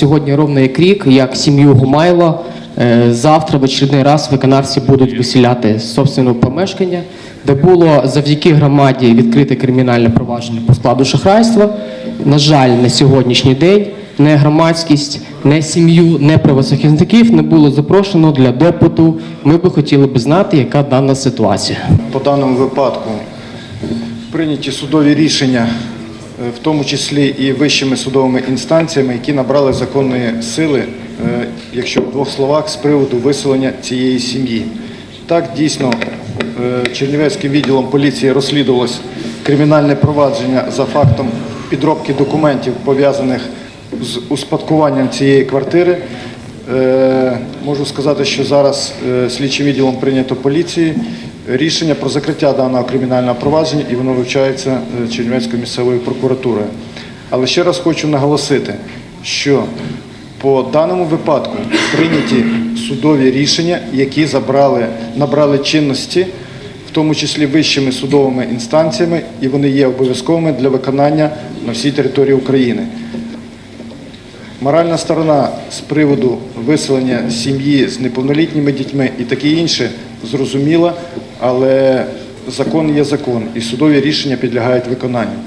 Сьогодні ровно як рік, як сім'ю Гумайло. е, Завтра в очередний раз виконавці будуть виселяти з собственного помешкання, де було завдяки громаді відкрите кримінальне провадження по складу шахрайства. На жаль, на сьогоднішній день не громадськість, не сім'ю, не правозахисників не було запрошено для допиту. Ми би хотіли би знати, яка дана ситуація. По даному випадку прийняті судові рішення, в тому числі і вищими судовими інстанціями, які набрали законної сили, е, якщо в двох словах, з приводу виселення цієї сім'ї. Так, дійсно, е, Чернівецьким відділом поліції розслідувалось кримінальне провадження за фактом підробки документів, пов'язаних з успадкуванням цієї квартири. Е, Можу сказати, що зараз слідчим відділом прийнято поліції рішення про закриття даного кримінального провадження і воно вивчається е, Чернівецькою місцевою прокуратурою. Але ще раз хочу наголосити, що по даному випадку прийняті судові рішення, які забрали, набрали чинності, в тому числі вищими судовими інстанціями, і вони є обов'язковими для виконання на всій території України. Моральна сторона з приводу виселення сім'ї з неповнолітніми дітьми і таке інше зрозуміла, але закон є закон, і судові рішення підлягають виконанню.